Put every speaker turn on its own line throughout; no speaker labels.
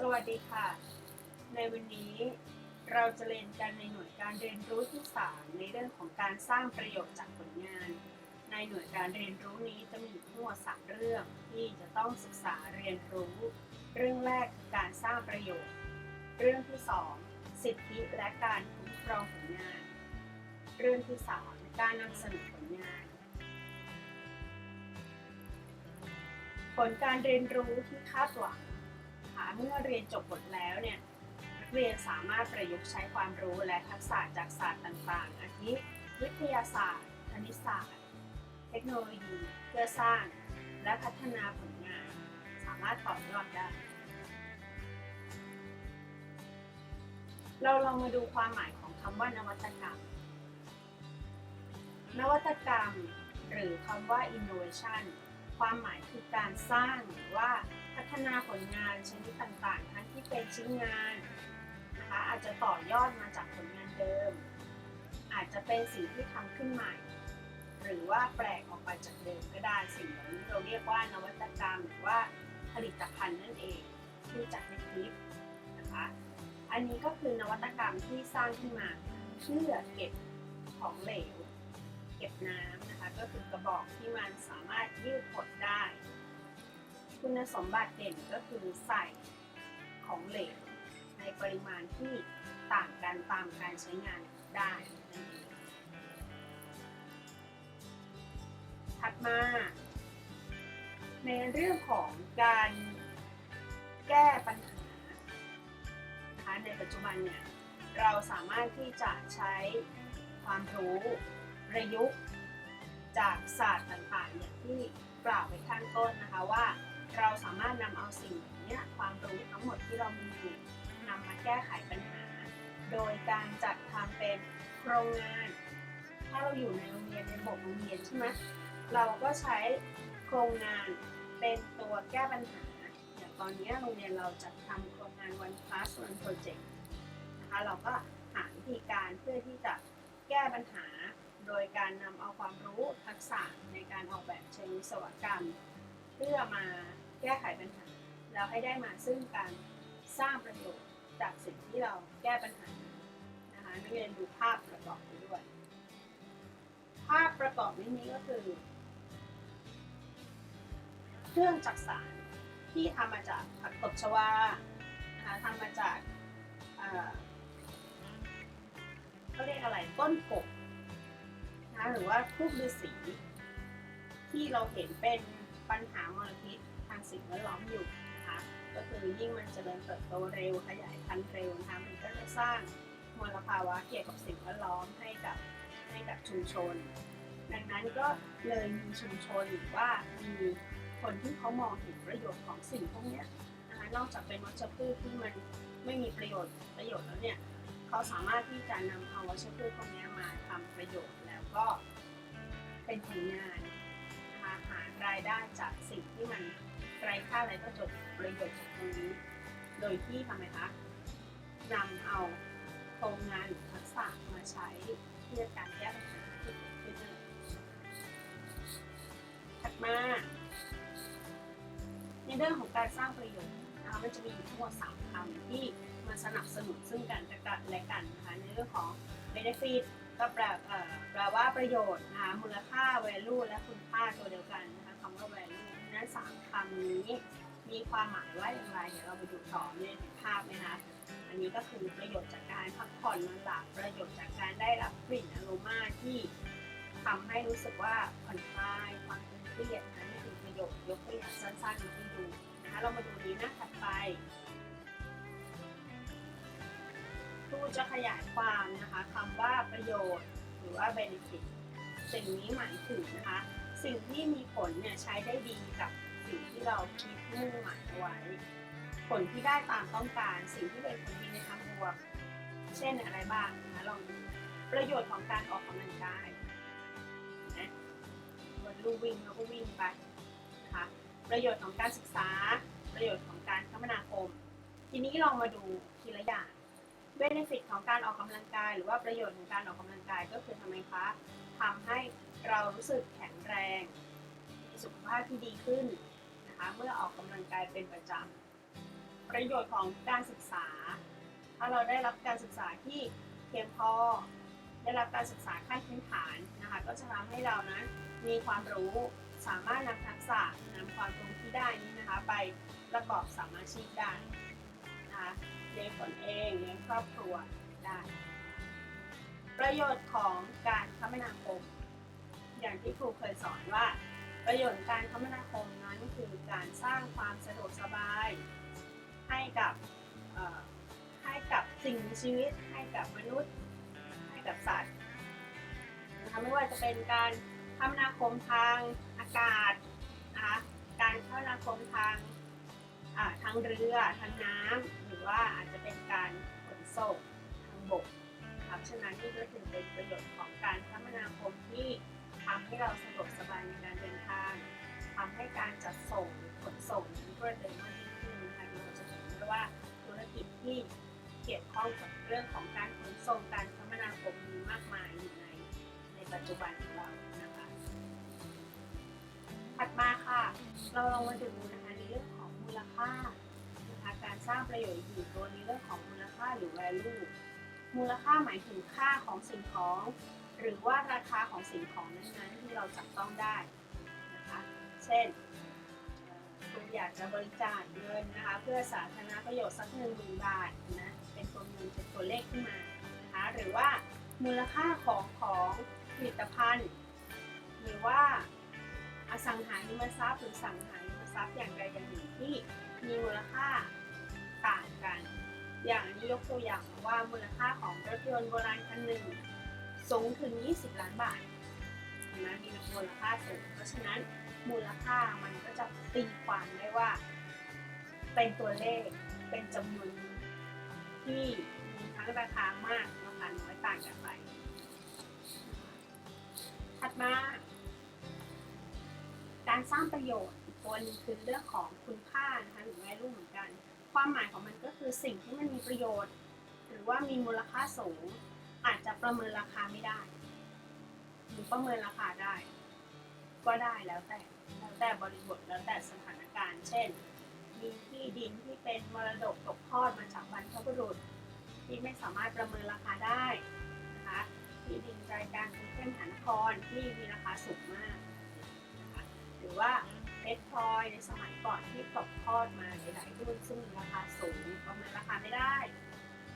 สวัสดีค่ะ ในวันนี้เราจะเรียนกันในหน่วยการเรียนรู้ที่ 3 ในเรื่องของการสร้างประโยชน์จากผลงาน ในหน่วยการเรียนรู้นี้จะมีทั้งหมด3เรื่องที่จะต้องศึกษาเรียนรู้ เรื่องแรกคือการสร้างประโยชน์ เรื่องที่ 2 สิทธิและการคุ้มครองผลงาน เรื่องที่ 3 การนำเสนอผลงานผลการเรียนรู้ที่คาดหวัง คะเมื่อเรียนจบบทแล้วเนี่ยนักเรียนสามารถประยุกต์ใช้ความรู้และทักษะจากศาสตร์ต่างๆ อาทิวิทยาศาสตร์ คณิตศาสตร์ เทคโนโลยี เพื่อสร้างและพัฒนาผลงาน สามารถต่อยอดได้ เราลองมาดูความหมายของคำว่านวัตกรรม นวัตกรรม หรือคำว่า innovation ความหมายคือการสร้างหรือว่า พัฒนาผลงานชนิดต่างๆ ทั้งที่เป็นชิ้นงานนะคะอาจจะต่อยอดมาจากผลงานเดิม อาจจะเป็นสิ่งที่ทำขึ้นใหม่ หรือว่าแปลกออกไปจากเดิมก็ได้สิ่งเหล่านี้เราเรียกว่านวัตกรรมหรือว่าผลิตภัณฑ์นั่นเองที่จากในคลิปนะคะอันนี้ก็คือนวัตกรรมที่สร้างขึ้นมาเพื่อเก็บของเหลว เก็บน้ำนะคะก็คือกระบอกที่มันสามารถยืดหด คุณสมบัติเด่นก็คือใส่ของเหลวในปริมาณที่ต่างกันตามการใช้งานได้นั่นเองถัดมา ในเรื่องของการแก้ปัญหาคะในปัจจุบันเนี่ยเราสามารถที่จะใช้ความรู้ประยุกต์จากศาสตร์ต่างๆอย่างที่กล่าวไปข้างต้นนะคะว่า เราสามารถนำเอาสิ่งนี้ความรู้ทั้งหมดที่เรามีอยู่นำมาแก้ไขปัญหา โดยการจัดทำเป็นโครงงาน ถ้าเราอยู่ในโรงเรียนในระบบโรงเรียนใช่ไหมเราก็ใช้โครงงานเป็นตัวแก้ปัญหาอย่างตอนนี้โรงเรียนเราจัดทำโครงงาน one class one project นะคะเราก็หาวิธีการเพื่อที่จะแก้ปัญหา โดยการนำเอาความรู้ทักษะในการออกแบบเชิงวิศวกรรม เพื่อมา แก้ไขปัญหา แล้วให้ได้มาซึ่งการสร้างประโยชน์จากสิ่งที่เราแก้ปัญหานะคะนักเรียนดูภาพประกอบไปด้วย ภาพประกอบนี้นี้ก็คือ เครื่องจักสานที่ทำมาจากผักตบชวานะคะทำมาจากเขาเรียกอะไรต้นกบนะหรือว่าทูบฤาษีที่เราเห็นเป็นปัญหามลพิษ สิ่งแวดล้อมอยู่นะคะก็คือยิ่งมันเจริญเติบโตเร็วขยายพันธุ์เร็วนะคะมันก็จะสร้างมลภาวะเกี่ยวกับสิ่งแวดล้อมให้กับให้กับชุมชน ดังนั้นก็เลยมีชุมชนหรือว่ามีคนที่เขามองเห็นประโยชน์ของสิ่งพวกนี้นะคะนอกจากเป็นวัชพืชที่มันไม่มีประโยชน์ประโยชน์แล้วเนี่ยเขาสามารถที่จะนำเอาวัชพืชพวกนี้มาทำประโยชน์แล้วก็เป็นผลงานนะคะหารายได้จากสิ่งที่มัน ไรค่าไร้ประโยชน์ประโยชน์จากตรงนี้ โดยที่ทำไมคะนำเอาโครงงานหรือทักษะมาใช้เพื่อการแก้ปัญหาที่เกิดขึ้นถัดมา ในเรื่องของการสร้างประโยชน์นะคะมันจะมีอยู่ทั้งหมด3คำที่มาสนับสนุนซึ่งกันและกันและกันนะคะในเรื่องของ benefit ก็แปลแปลว่าประโยชน์นะคะมูลค่า value และคุณค่าตัวเดียวกันนะคะคำว่า value นั้นสามคำนี้ มีความหมายว่าอย่างไร เดี๋ยวเราไปดูต่อในภาพนะคะ อันนี้ก็คือประโยชน์จากการพักผ่อนนอนหลับประโยชน์จากการได้รับกลิ่นอโรมาที่ทำให้รู้สึกว่าผ่อนคลายความเครียดนะนี่คือประโยชน์ยกตัวอย่างสั้นๆมาให้ดูนะคะเรามาดูนี้หน้าถัดไปครูจะขยายความนะคะคำว่าประโยชน์หรือว่า benefit สิ่งนี้หมายถึงนะคะ สิ่งที่มีผลเนี่ยใช้ได้ดีกับสิ่งที่เราคิดมุ่งหมายเอาไว้ ผลที่ได้ตามต้องการสิ่งที่เป็นผลดีในทางบวกเช่นอะไรบ้างนะลองดูประโยชน์ของการออกกำลังกายนะวันลู่วิ่งแล้วก็วิ่งไปนะคะประโยชน์ของการศึกษา ประโยชน์ของการคมนาคม ทีนี้ลองมาดูทีละอย่าง เบนฟิตของการออกกำลังกาย หรือว่าประโยชน์ของการออกกำลังกายก็คือทำไมคะทำให้เรารู้สึกแข็งแรงมีสุขภาพที่ดีขึ้นนะคะเมื่อออกกำลังกายเป็นประจำประโยชน์ของการศึกษา ถ้าเราได้รับการศึกษาที่เพียงพอได้รับการศึกษาขั้นพื้นฐานนะคะก็จะทำให้เรานั้นมีความรู้สามารถนำทักษะนำความรู้ที่ได้นี้นะคะ ไปประกอบสามอาชีพได้นะคะ เลี้ยงตนเองเลี้ยงครอบครัวได้ ประโยชน์ของการคมนาคม อย่างที่ครูเคยสอนว่า ประโยชน์การคมนาคมนั้นคือการสร้างความสะดวกสบาย ให้กับให้กับสิ่งมีชีวิต ให้กับมนุษย์ ให้กับสัตว์นะคะไม่ว่าจะเป็นการคมนาคมทางอากาศนะคะการคมนาคมทาง ทางเรือทางน้ำหรือว่าอาจจะเป็นการขนส่งทางบกครับฉะนั้นนี่ก็ถือเป็นประโยชน์ของการคมนาคมที่ทำให้เราสะดวกสบายในการเดินทางทำให้การจัดส่งหรือขนส่งนั้นรวดเร็วมากยิ่งขึ้นนะคะเราจะเห็นได้ว่าธุรกิจที่เกี่ยวข้องกับเรื่องของการขนส่งการคมนาคมมีมากมายอยู่ในในปัจจุบันของเรานะคะถัดมาค่ะ เราลองมาดูนะคะ ลค่านะคะการสร้างประโยชน์อยู่ตัวในเรื่องของมูลค่าหรือ value มูลค่าหมายถึงค่าของสิ่งของ หรือว่าราคาของสิ่งของนั้นๆที่เราจับต้องได้นะคะเช่นเอ่อคุณอยากจะบริจาคเงินนะคะเพื่อสาธารณประโยชน์สักหนึ่งหมื่นบาทนะเป็นตัวเงินเป็นตัวเลขขึ้นมานะคะหรือว่ามูลค่าของของผลิตภัณฑ์ หรือว่าอสังหาริมทรัพย์หรือสังหาร ทรัพย์อย่างใดอย่างหนึ่งที่มีมูลค่าต่างกัน อย่างนี้ยกตัวอย่างว่ามูลค่าของรถยนต์โบราณคันหนึ่งสูงถึง 20 ล้านบาทเห็นไหมมีมูลค่าสูง เพราะฉะนั้นมูลค่ามันก็จะตีความได้ว่า เป็นตัวเลขเป็นจำนวนที่มีทั้งราคามากราคาน้อยต่างกันไป ถัดมา การสร้างประโยชน์ อีกตัวหนึงคือเรื่องของคุณค่านะคะหรือ value เหมือนกัน ความหมายของมันก็คือสิ่งที่มันมีประโยชน์ หรือว่ามีมูลค่าสูง อาจจะประเมินราคาไม่ได้ หรือประเมินราคาได้ ก็ได้แล้วแต่แล้วแต่บริบทแล้วแต่สถานการณ์ เช่น มีที่ดินที่เป็นมรดกตกทอดมาจากบรรพบุรุษ ที่ไม่สามารถประเมินราคาได้นะคะที่ดินใจกลางกรุงเทพมหานครที่มีราคาสูงมากนะคะหรือว่า เพชรพลอยในสมัยก่อนที่ตกทอดมาหลายๆรุ่นซึ่งมีราคาสูงประเมินราคาไม่ได้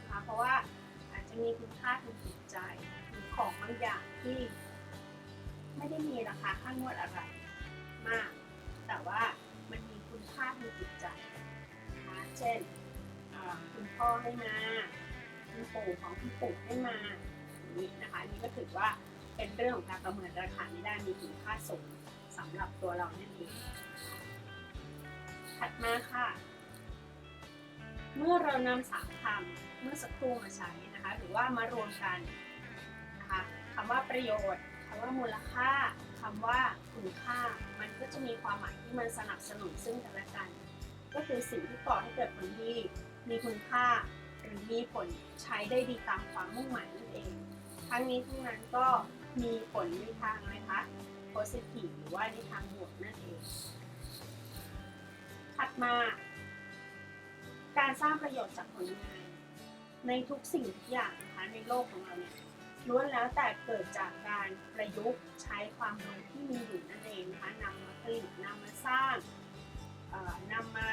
นะคะเพราะว่าอาจจะมีคุณค่าทางจิตใจหรือของบางอย่างที่ ไม่ได้มีราคาค่างวดอะไรมาก แต่ว่ามันมีคุณค่าทางจิตใจนะคะเช่นคุณพ่อให้มาคุณปู่ของคุณปู่ให้มาอย่างนี้นะคะนนี่ก็ถือว่าเป็นเรื่องของการประเมินราคาไม่ได้มีคุณค่าสูง สำหรับตัวเรานั่นเองถัดมาค่ะ เมื่อเรานำสามคำเมื่อสักครู่มาใช้นะคะหรือว่ามารวมกันนะคะคำว่าประโยชน์คำว่ามูลค่าคำว่าคุณค่า มันก็จะมีความหมายที่มันสนับสนุนซึ่งกันและกัน ก็คือสิ่งที่ก่อให้เกิดผลดีมีคุณค่าหรือมีผลใช้ได้ดีตามความมุ่งหมายนั่นเอง ทั้งนี้ทั้งนั้นก็มีผลในทางอะ ไรคะ positive หรือว่าในทางบวกนั่นเอง ถัดมา การสร้างประโยชน์จากผลงาน ในทุกสิ่งทุกอย่างนะคะในโลกของเราเนี่ยล้วนแล้วแต่เกิดจากการประยุกต์ใช้ความรู้ที่มีอยู่นั่นเองนะคะนำมาผลิตนำมาสร้างนำมา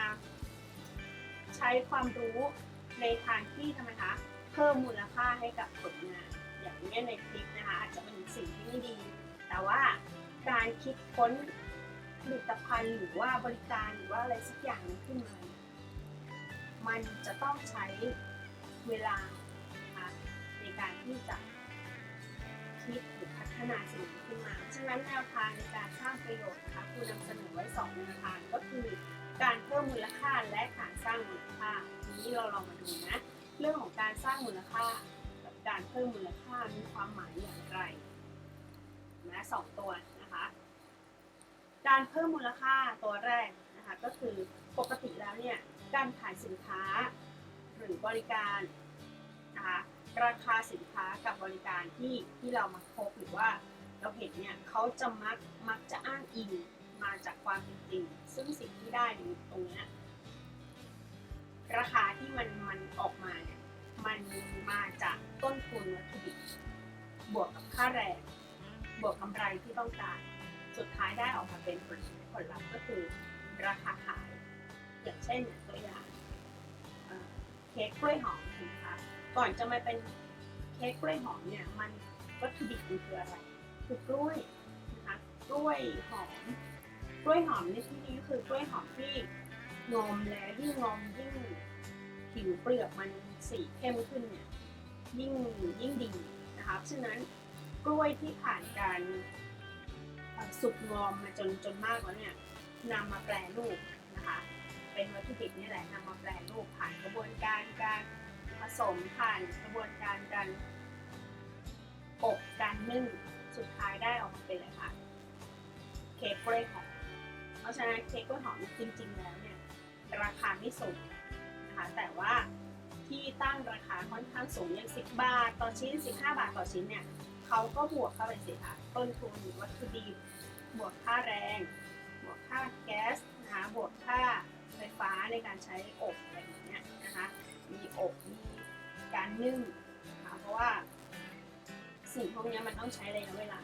ใช้ความรู้ในทางที่ทำไมคะเพิ่มมูลค่าให้กับผลงาน อย่างนี้ยในคลิปนะคะอาจจะเป็นสิ่งที่ไม่ดี แต่ว่า การคิดค้นผลิตภัณฑ์หรือว่าบริการหรือว่าอะไรสักอย่างขึ้นมา มันจะต้องใช้เวลานะคะในการที่จะคิดหรือพัฒนาสิ่งนี้ขึ้นมา ฉะนั้นแนวทางในการสร้างประโยชน์นะคะครูนำเสนอไว้สองแนวทางก็คือ การเพิ่มมูลค่าและการสร้างมูลค่าทีนี้เราลองมาดูนะ เรื่องของการสร้างมูลค่ากับการเพิ่มมูลค่ามีความหมายอย่างไรนะสองตัว การเพิ่มมูลค่าตัวแรกนะคะก็คือปกติแล้วเนี่ยการขายสินค้าหรือบริการนะคะราคาสินค้ากับบริการที่ที่เรามาพบหรือว่าเราเห็นเนี่ยเขาจะมักมักจะอ้างอิงมาจากความเป็นจริง ซึ่งสิ่งที่ได้ในตรงเนี้ยราคาที่มันมันออกมาเนี่ยมันมาจากต้นทุนวัตถุดิบบวกกับค่าแรง บวกกำไรที่ต้องการ สุดท้ายได้ออกมาเป็นผลผลลัพธ์ก็คือราคาขาย อย่างเช่นตัวอย่างเค้กกล้วยหอมนะคะก่อนจะมาเป็นเค้กกล้วยหอมเนี่ยมันวัตถุดิบมันคืออะไรคือกล้วยนะคะกล้วยหอมกล้วยหอมในที่นี้ก็คือกล้วยหอมที่งอมแล้วยิ่งงอมยิ่งผิวเปลือกมันสีเข้มขึ้นเนี่ยยิ่งยิ่งดีนะคะฉะนั้นกล้วยที่ผ่านการ สุกงอมมาจนจนมากแล้วเนี่ยนำมาแปรรูปนะคะ เป็นวัตถุดิบนี่แหละนำมาแปรรูปผ่านกระบวนการการผสมผ่านกระบวนการการอบการนึ่งสุดท้ายได้ออกมาเป็นอะไรคะเค้กกล้วยหอมเพราะฉะนั้นเค้กกล้วยหอมจริงๆแล้วเนี่ยราคาไม่สูงนะคะแต่ว่าที่ตั้งราคาค่อนข้างสูงอย่าง10 บาท ต่อชิ้น 15 บาทต่อชิ้นเนี่ย เขาก็บวกเข้าไปสิคะต้นทุนวัตถุดิบบวกค่าแรง บวกค่าแก๊สนะคะบวกค่าไฟฟ้าในการใช้อบอะไรอย่างเงี้ยนะคะมีอบมีการนึ่งนะคะเพราะว่าสิ่งพวกนี้มันต้องใช้ระยะเวลา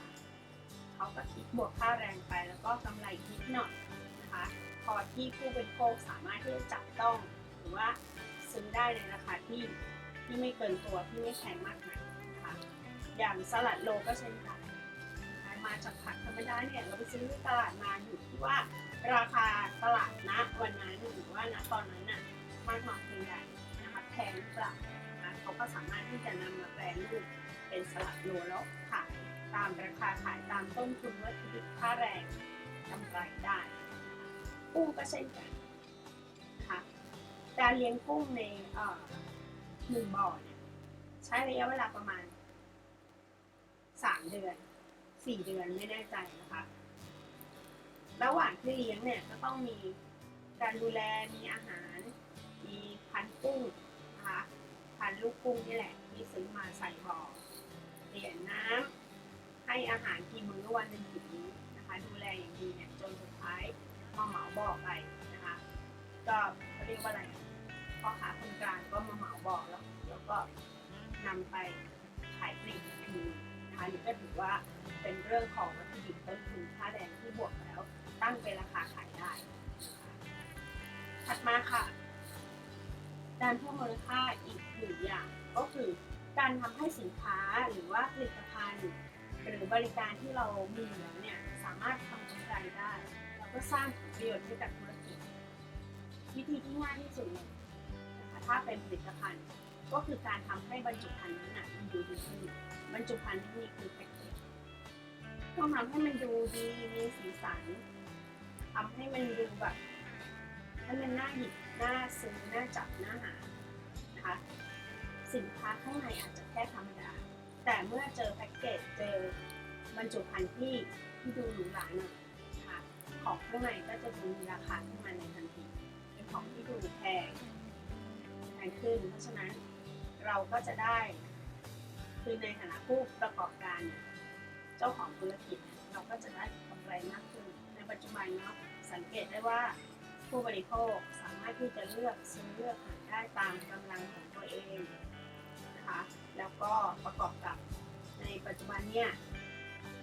เขาก็คิดบวกค่าแรงไปแล้วก็กำไรนิดหน่อยนะคะพอที่ผู้บริโภคสามารถที่จะจับต้องหรือว่าซื้อได้ในราคาที่ที่ไม่เกินตัวที่ไม่แพงมากนะ อย่างสลัดโลก็เช่นกันมาจากผักธรรมดาเนี่ยเราไปซื้อที่ตลาดมาอยู่ที่ว่า ราคาตลาดณวันนั้นหรือว่าณตอนนั้นน่ะมากน้อยเพียงใดนะคะแพงหรือเปล่านะเขาก็สามารถที่จะนำมาแปลรูปเป็นสลัดโลแล้วขายตามราคาขายตามต้นทุนวัตถุดิบค่าแรงกำไรได้กุ้งก็เช่นกันนะคะการเลี้ยงกุ้งในหนึ่งบ่อเนี่ยใช้ระยะเวลาประมาณ สามเดือนสี่เดือนไม่แน่ใจนะคะ ระหว่างที่เลี้ยงเนี่ยก็ต้องมีการดูแลมีอาหาร มีพันกุ้งนะคะพันลูกกุ้งนี่แหละที่ซื้อมาใส่บ่อเปลี่ยนน้ำให้อาหารกี่มื้อวันหนึ่งกี่มื้อนะคะ ดูแลอย่างดีเนี่ยจนสุดท้ายมาเหมาบ่อไปนะคะ ก็เขาเรียกว่าอะไรพ่อค้าคนกลางก็มาเหมาบ่อแล้วแล้วก็นำไปขายปลีกอีกที นะคะนี่ก็ถือว่าเป็นเรื่องของวัตถุดิบต้นทุนค่าแรงที่บวกแล้ว ตั้งเป็นราคาขายได้ ถัดมาค่ะ การเพิ่มมูลค่าอีกหนึ่งอย่างก็คือการทำให้สินค้าหรือว่าผลิตภัณฑ์หรือบริการที่เรามีอยู่แล้วเนี่ยสามารถทำกำไรได้ แล้วก็สร้างผลประโยชน์ให้กับธุรกิจ วิธีที่ง่ายที่สุดเลยนะคะถ้าเป็นผลิตภัณฑ์ ก็คือการทำให้บรรจุภัณฑ์นั้นนะมันดูดีขึ้นบรรจุภัณฑ์ที่นี่คือแพ็กเกจต้องทำให้มันดูดีมีสีสันทำให้มันดูแบบให้มันน่าหยิบน่าซื้อน่าจับน่าหานะคะสินค้าข้างในอาจจะแค่ธรรมดา แต่เมื่อเจอแพ็กเกจเจอบรรจุภัณฑ์ที่ที่ดูหรูหราหน่อยะคะของข้างในก็จะดูมีราคาขึ้นมาในทันทีเป็นของที่ดูแพงแพงขึ้นเพราะฉะนั้น เราก็จะได้ คือในฐานะผู้ประกอบการเนี่ยเจ้าของธุรกิจเราก็จะได้กำไรมากขึ้น ในปัจจุบันเนาะสังเกตได้ว่าผู้บริโภคสามารถที่จะเลือกซื้อเลือกหาได้ตามกำลังของตัวเองนะคะแล้วก็ประกอบกับในปัจจุบันเนี่ย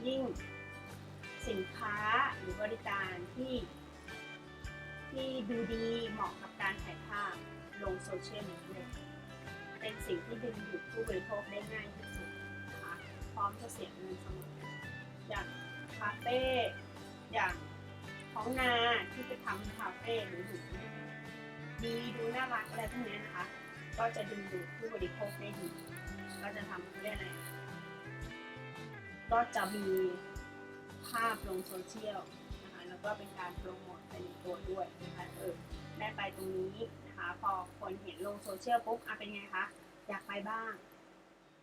ยิ่งสินค้าหรือบริการที่ที่ดูดีเหมาะกับการถ่ายภาพลงโซเชียลมีเดีย เป็นสิ่งที่ดึงดูดผู้บริโภคได้ง่ายที่สุดนะคะพร้อมจะเสียเงินเสมออย่างคาเฟ่อย่างท้องนาที่ไปทำคาเฟ่หรือหรูดีดูน่ารักอะไรพวกนี้นะคะ ก็จะดึงดูดผู้บริโภคได้ดีก็จะทำได้อะไรก็จะมีภาพลงโซเชียลนะคะแล้วก็เป็นการโปรโมทไปในตัวด้วยนะคะเออได้ไปตรงนี้นะ พอคนเห็นลงโซเชียลปุ๊บอะเป็นไงคะอยากไปบ้าง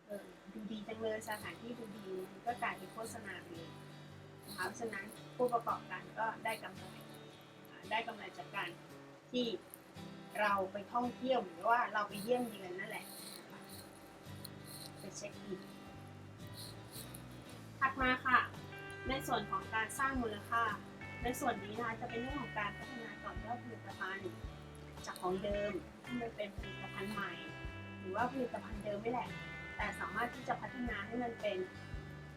เออดูดีจังเลยสถานที่ดูดีมันก็กลายเป็นโฆษณาไปเลยนะคะเพราะฉะนั้นผู้ประกอบการก็ได้กำไรได้กำไรจากการที่เราไปท่องเที่ยวหรือว่าเราไปเยี่ยมเยือนนั่นแหละไปเช็คอินถัดมาค่ะ ในส่วนของการสร้างมูลค่า ในส่วนนี้นะคะจะเป็นเรื่องของการพัฒนาต่อยอดผลิตภัณ จากของเดิมให้มันเป็นผลิตภัณฑ์ใหม่ หรือว่าผลิตภัณฑ์เดิมไม่แหละ แต่สามารถที่จะพัฒนาให้มันเป็น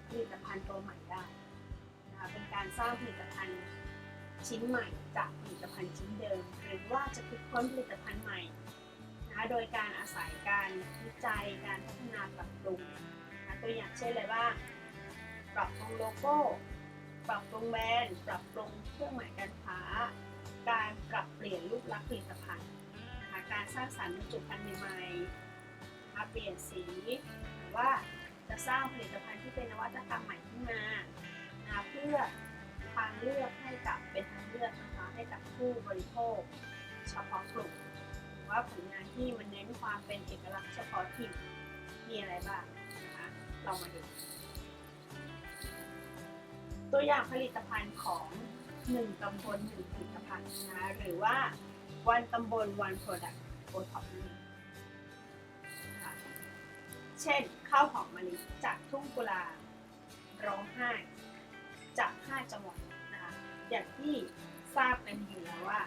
ผลิตภัณฑ์ตัวใหม่ได้นะคะเป็นการสร้างผลิตภัณฑ์ชิ้นใหม่จากผลิตภัณฑ์ชิ้นเดิม หรือว่าจะคิดค้นผลิตภัณฑ์ใหม่นะคะโดยการอาศัยการวิจัยการพัฒนาปรับปรุงนะคะตัวอย่างเช่นอะไรบ้างปรับปรุงโลโก้ ปรับปรุงแบรนด์ ปรับปรุงเครื่องหมายการค้า การปรับเปลี่ยนรูปลักษณ์ผลิตภัณฑ์นะคะการสร้างสรรค์บรรจุภัณฑ์ใหม่ๆนะคะเปลี่ยนสีหรือว่าจะสร้างผลิตภัณฑ์ที่เป็นนวัตกรรมใหม่ขึ้นมานะเพื่อทางเลือกให้กับเป็นทางเลือกนะคะให้กับผู้บริโภคเฉพาะกลุ่มว่าผลงานที่มันเน้นความเป็นเอกลักษณ์เฉพาะถิ่นมีอะไรบ้างนะคะเรามาดูตัวอย่างผลิตภัณฑ์ของ หนึ่งตำบลหนึ่งผลิตภัณฑ์นะหรือว่าวันตำบลวันโปรดักต์โอท็อปนี่นะคะเช่นข้าวหอมมะลิจากทุ่งกุลาร้องไห้ จากห้าจังหวัดนะคะอย่างที่ทราบกันอยู่แล้วว่า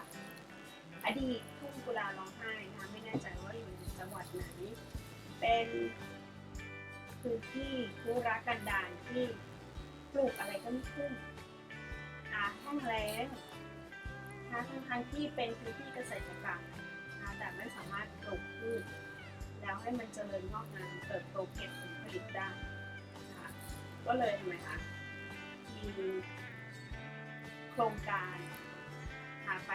อดีตทุ่งกุลาร้องไห้นะคะไม่แน่ใจว่าอยู่จังหวัดไหน เป็นพื้นที่ทุรกันดารที่ปลูกอะไรก็ไม่ขึ้นาแห้งแล้งนะทั้งทางที่เป็นพื้นที่เกษตรกรรมนะแต่ไม่สามารถปลูกพืชแล้วให้มันเจริญงอกงามเติบโตเก็บผลผลิตได้นะคะก็เลยทำไมคะมีโครงการหาไป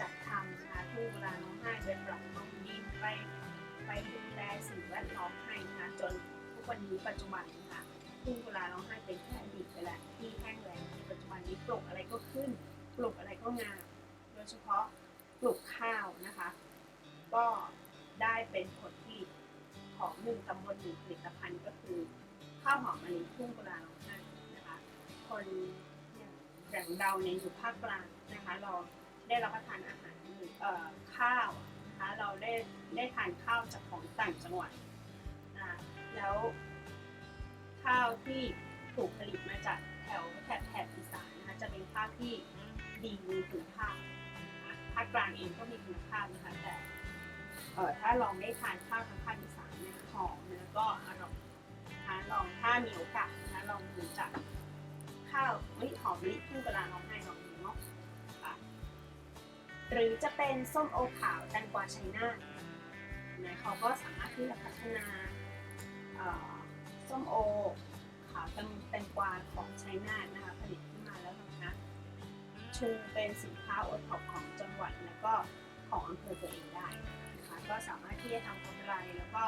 จัดทำนะคะทุ่งกุลาน้องไห้เป็นปรับปรุงดินไปไปดูแลสิ่งแวดล้อมให้นะคะจนทุกวันนี้ปัจจุบันนะคะ ทุ่งกุลาร้องไห้เป็นแค่อดีตไปแล้วที่แห้งแล้งปัจจุบันนี้ปลูกอะไรก็ขึ้นปลูกอะไรก็งาม โดยเฉพาะปลูกข้าวนะคะ ก็ได้เป็นผลผลิตของหนึ่งตำบลหนึ่งผลิตภัณฑ์ก็คือข้าวหอมมะลิทุ่งกุลาร้องไห้นะคะ คนอย่างอย่างเราเนี่ยอยู่ภาคกลางนะคะ เราได้รับประทานอาหารเอ่อข้าวนะคะเราได้ได้ทานข้าวจากของต่างจังหวัดนะแล้ว ข้าวที่ถูกผลิตมาจากแถวแถบแถบอีสานนะคะจะเป็นข้าวที่ดีมีคุณภาพนะคะภาคกลางเองก็มีคุณภาพนะคะแต่เอ่อถ้าลองได้ทานข้าวทางภาคอีสานเนี่ยหอมแล้วก็อร่อยนะคะลองถ้ามีโอกาสนะคะลองดูจากข้าวเฮ้ยหอมลิทุ่งกะลาน้องให้ลองดูเนาะค่ะหรือจะเป็นส้มโอขาวแตงกวาไชน่าเนี่ยเขาก็สามารถที่จะพัฒนาเอ่อ ส้มโอขาวแตงแตงกวาของไชน่านะคะผลิตขึ้นมาแล้วนะคะชูเป็นสินค้าโอท็อปของจังหวัดแล้วก็ของอำเภอตัวเองได้นะคะก็สามารถที่จะทำกำไรแล้วก็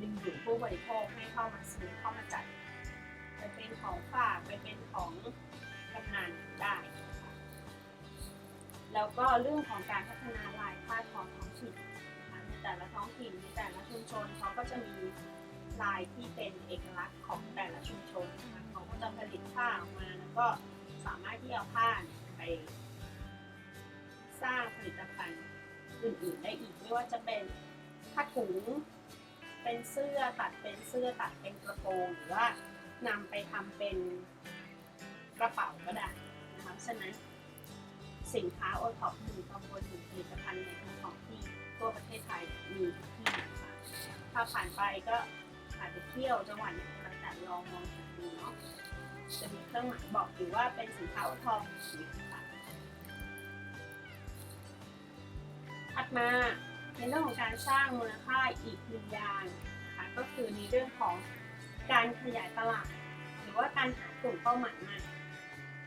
ดึงดูดผู้บริโภคให้เข้ามาซื้อเข้ามาจัดไปเป็นของฝากไปเป็นของกำนันได้นะคะแล้วก็เรื่องของการพัฒนาลายผ้าทอท้องถิ่นนะคะในแต่ละท้องถิ่นในแต่ละชุมชนเขาก็จะมี ลายที่เป็นเอกลักษณ์ของแต่ละชุมชนนะคะเขาก็จะผลิตผ้าออกมาแล้วก็สามารถที่เอาผ้าไป สร้างผลิตภัณฑ์อื่นๆได้อีกไม่ว่าจะเป็นผ้าถุง เป็นเสื้อตัดเป็นเสื้อตัดเป็นกระโปรงหรือว่านำไปทำเป็นกระเป๋าก็ได้นะคะฉะนั้นสินค้าโอท็อปหนึ่งตำบลหนึ่งผลิตภัณฑ์ในท้องที่ทั่วประเทศไทยมีทุกที่นะคะถ้าผ่านไปก็ อาจจะเที่ยวจังหวัดไหนก็แล้วแต่ลองมองดูเนาะจะมีเครื่องหมายบอกอยู่ว่าเป็นสินค้าโอทองค่ะถัดมาในเรื่องของการสร้างมูลค่าอีกหนึ่งอย่างนะคะก็คือในเรื่องของการขยายตลาด หรือว่าการหากลุ่มเป้าหมายใหม่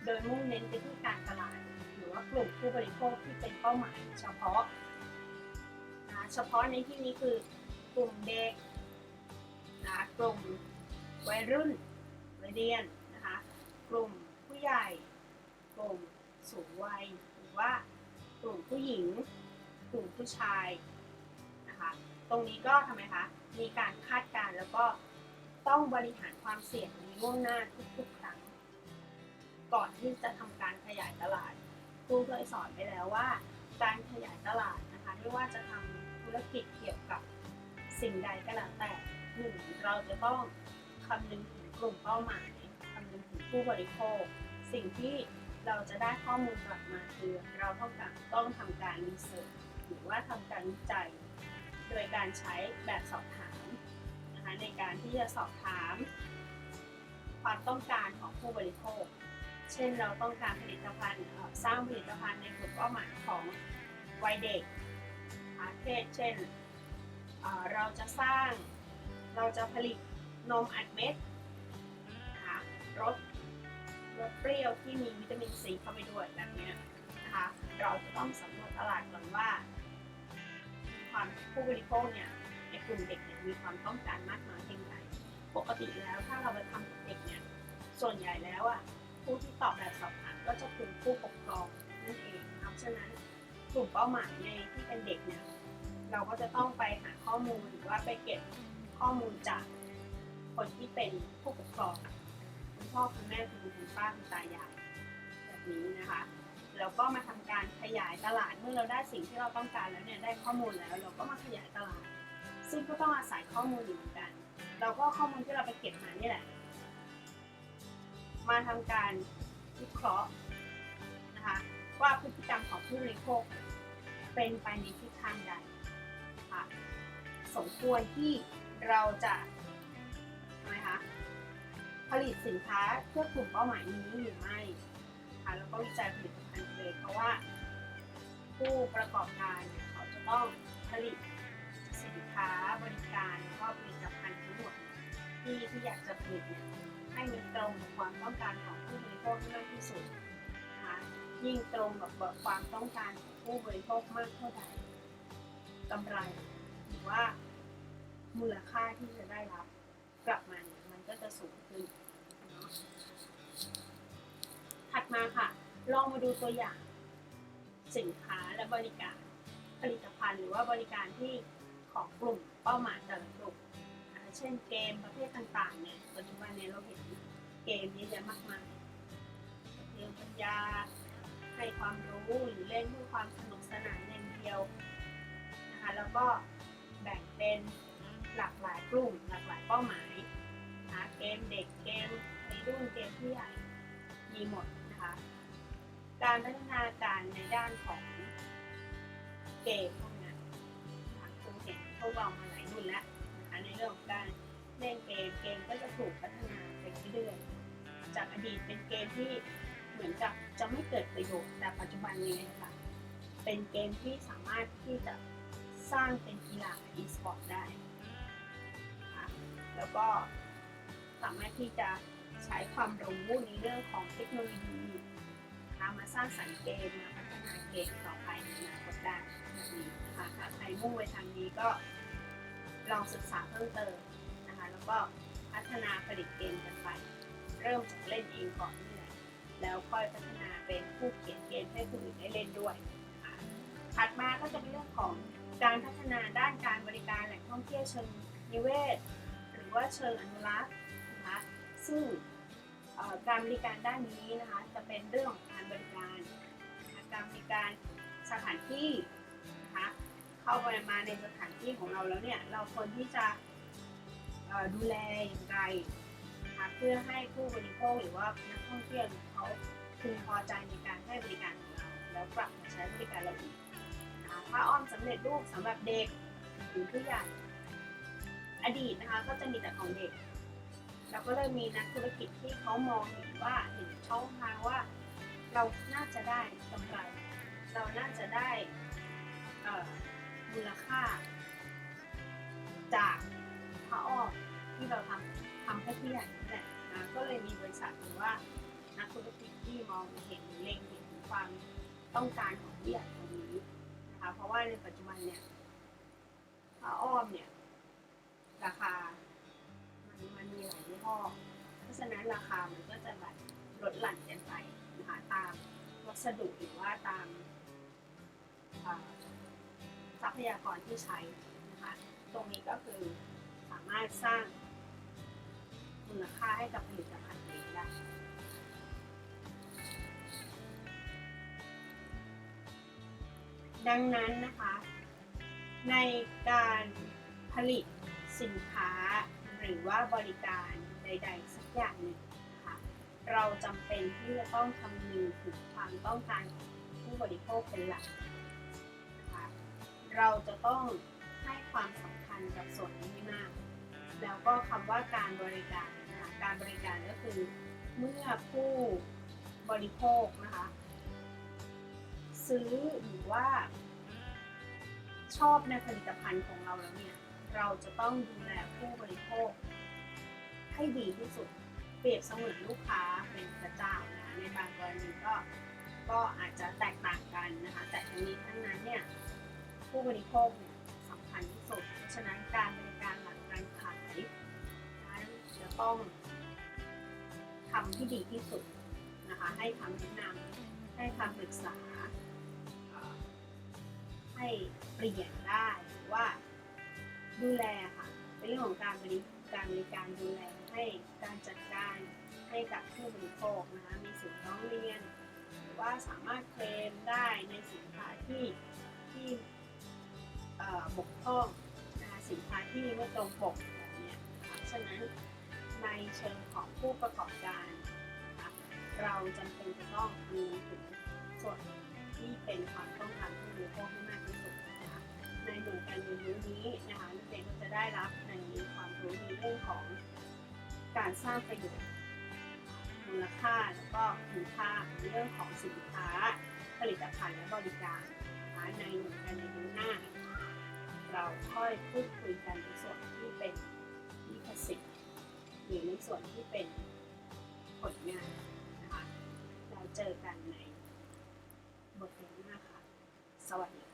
โดยมุ่งเน้นไปที่การตลาด หรือว่ากลุ่มผู้บริโภคที่เป็นเป้าหมายเฉพาะนะเฉพาะในที่นี้คือกลุ่มเด็ก นะคะกลุ่มวัยรุ่นวัยเรียนนะคะกลุ่มผู้ใหญ่ กลุ่มสูงวัยหรือว่ากลุ่มผู้หญิง กลุ่มผู้ชายนะคะตรงนี้ก็ทำไมคะมีการคาดการณ์แล้วก็ต้องบริหารความเสี่ยงในล่วงหน้าทุกๆครั้ง ก่อนที่จะทำการขยายตลาดครูเคยสอนไปแล้วว่า การขยายตลาดนะคะไม่ว่าจะทำธุรกิจเกี่ยวกับสิ่งใดก็แล้วแต่ หนึ่งเราจะต้องคำนึงถึงกลุ่มเป้าหมายคำนึงถึงผู้บริโภค สิ่งที่เราจะได้ข้อมูลกลับมาคือเราต้องการต้องทำการรีเสิร์ชหรือว่าทำการวิจัย โดยการใช้แบบสอบถามนะคะในการที่จะสอบถาม ความต้องการของผู้บริโภค เช่นเราต้องการผลิตภัณฑ์สร้างผลิตภัณฑ์ในกลุ่มเป้าหมายของวัยเด็กประเภทเช่น เราจะสร้าง เราจะผลิตนมอัดเม็ดนะคะรสรสเปรี้ยวที่มีวิตามินซีเข้าไปด้วยแบบนี้นะคะเราจะต้องสำรวจตลาดก่อนว่า ความผู้บริโภคเนี่ยในกลุ่มเด็กเนี่ยมีความต้องการมากน้อยเพียงไรปกติแล้วถ้าเราไปทำกับเด็กเนี่ยส่วนใหญ่แล้วอะผู้ที่ตอบแบบสอบถามก็จะคือผู้ปกครองนั่นเองครับฉะนั้นกลุ่มเป้าหมายในที่เป็นเด็กเนี่ยเราก็จะต้องไปหาข้อมูลหรือว่าไปเก็บ ข้อมูลจากคนที่เป็นผู้ปกครองคุณพ่อคุณแม่คุณลุงคุณป้าคุณตายายแบบนี้นะคะแล้วก็มาทำการขยายตลาดเมื่อเราได้สิ่งที่เราต้องการแล้วเนี่ยได้ข้อมูลแล้ว เราก็มาขยายตลาด ซึ่งก็ต้องอาศัยข้อมูลอยู่เหมือนกัน เราก็ข้อมูลที่เราไปเก็บมานี่แหละ มาทำการวิเคราะห์นะคะว่าพฤติกรรมของผู้บริโภคเป็นไปในทิศทางใดค่ะสมควรที่ เราจะทำไมคะผลิตสินค้าเพื่อกลุ่มเป้าหมายนี้หรือไม่คะแล้วก็วิจัยผลิตภัณฑ์เลยเพราะว่า ผู้ประกอบการเนี่ยเขาจะต้องผลิตสินค้าบริการแล้วก็ผลิตภัณฑ์ทั้งหมดที่ที่อยากจะผลิตเนี่ยให้มันตรงกับความต้องการของผู้บริโภคมากที่สุดนะคะยิ่งตรงกับความต้องการของผู้บริโภคมากเท่าใดกำไรหรือว่า มูลค่าที่จะได้รับกลับมาเนี่ยมันก็จะสูงขึ้นเนาะถัดมาค่ะ ลองมาดูตัวอย่าง สินค้าและบริการ ผลิตภัณฑ์หรือว่าบริการที่ของกลุ่มเป้าหมายแต่ละกลุ่มเช่นเกมประเภทต่างๆเนี่ยปัจจุบันเนี่ยเราเห็นเกมเยอะแยะมากมายเรียนปัญญาให้ความรู้หรือเล่นเพื่อความสนุกสนานอย่างเดียวนะคะแล้วก็แบ่งเป็น หลากหลายกลุ่มหลากหลายเป้าหมายนะเกมเด็กเกมในรุ่นเกมผู้ใหญ่มีหมดนะคะการพัฒนาการในด้านของเกมพวกนี้นะคะคงเห็นพวกเรามาหลายรุ่นแล้วนะคะในเรื่องของการเล่นเกมเกมก็จะถูกพัฒนาไปเรื่อยๆจากอดีตเป็นเกมที่เหมือนกับจะไม่เกิดประโยชน์แต่ปัจจุบันนี้นะคะเป็นเกมที่สามารถที่จะสร้างเป็นกีฬา e-sport ได้ แล้วก็สามารถที่จะใช้ความรู้ในเรื่องของเทคโนโลยีนะคะมาสร้างสรรค์เกมมาพัฒนาเกมต่อไปในอนาคตได้แบบนี้นะคะถ้าใครมุ่งไปทางนี้ก็ลองศึกษาเพิ่มเติมนะคะแล้วก็พัฒนาผลิตเกมกันไป เริ่มจากเล่นเองก่อนนี่แหละแล้วค่อยพัฒนาเป็นผู้เขียนเกมให้คนอื่นได้เล่นด้วยนะคะถัดมาก็จะเป็นเรื่องของการพัฒนาด้านการบริการแหล่งท่องเที่ยวเชิงนิเวศ รือว่าเชิงอนุรักษ์นะคะซึ่งการบริการด้านนี้นะคะจะเป็นเรื่องของการบริการการบริการสถานที่นะคะเข้าไปมาในสถานที่ของเราแล้วเนี่ยเราควรที่จะดูแลอย่างไรนะคะเพื่อให้ผู้บริโภคหรือว่านักท่องเที่ยวเขาพึงพอใจในการให้บริการของเราแล้วกลับมาใช้บริการเราอีกนะคะผ้าอ้อมสำเร็จรูปสำหรับเด็กหรือผู้ใหญ่ อดีตนะคะก็จะมีแต่ของเด็ก แล้วก็เลยมีนักธุรกิจที่เขามองเห็นว่าเห็นช่องทางว่า เราน่าจะได้กำไรเราน่าจะได้มูลค่า จากผ้าอ้อมที่เราทำทำให้ผู้ใหญ่นี่แหละนะก็เลยมีบริษัทหรือว่านักธุรกิจที่มองเห็นเล็งเห็นความต้องการของผู้ใหญ่ตรงนี้นะคะเพราะว่าในปัจจุบันเนี่ยผ้าอ้อมเนี่ย ฉะนั้นราคามันก็จะแบบลดหลั่นกันไปนะคะตามวัสดุหรือว่าตามทรัพยากรที่ใช้นะคะตรงนี้ก็คือสามารถสร้างมูลค่าให้กับผลิตภัณฑ์เองได้ดังนั้นนะคะ ในการผลิตสินค้าหรือว่าบริการ ดๆสักอย่างหนึ่งนะคะเราจำเป็นที่จะต้องคำนึงถึงความต้องการของผู้บริโภคเป็นหลักนะคะเราจะต้องให้ความสำคัญกับส่วนนี้มาก แล้วก็คำว่าการบริการนะคะการบริการก็คือเมื่อผู้บริโภคนะคะซื้อหรือว่า ชอบในผลิตภัณฑ์ของเราแล้วเนี่ย เราจะต้องดูแลผู้บริโภค ให้ดีที่สุด เปรียบเสมือนลูกค้าเป็นพระเจ้านะในบางกรณีก็ก็อาจจะแตกต่างกันนะคะ แต่ทั้งนี้ทั้งนั้นเนี่ยผู้บริโภคเนี่ยสำคัญที่สุด เพราะฉะนั้นการบริการหลังการขายนะจะต้องทำที่ดีที่สุดนะคะ ให้คำแนะนำให้คำปรึกษา ให้เปลี่ยนได้หรือว่าดูแลค่ะเป็นเรื่องของการบริ การบริการดูแลให้การจัดการให้กับผู้บริโภคนะคะมีสิทธิ์ร้องเรียน หรือว่าสามารถเคลมได้ในสินค้าที่ที่บกพร่องนะคะสินค้าที่ไม่ตรงปกแบบเนี้ยนะคะฉะนั้นในเชิงของผู้ประกอบการนะคะเราจำเป็นจะต้องมีถึงส่วนที่เป็นความต้องการผู้บริโภคให้มากที่สุด ในหน่วยการเรียนรู้นี้นะคะนักเรียนก็จะได้รับในความรู้ในเรื่องของการสร้างประโยชน์มูลค่าแล้วก็คุณค่าในเรื่องของสินค้า ผลิตภัณฑ์และบริการนะคะในหน่วยการเรียนรู้หน้า เราค่อยพูดคุยกันในส่วนที่เป็นลิขสิทธิ์หรือในส่วนที่เป็นผลงานนะคะเราเจอกันในบทเรียนหน้าค่ะ สวัสดี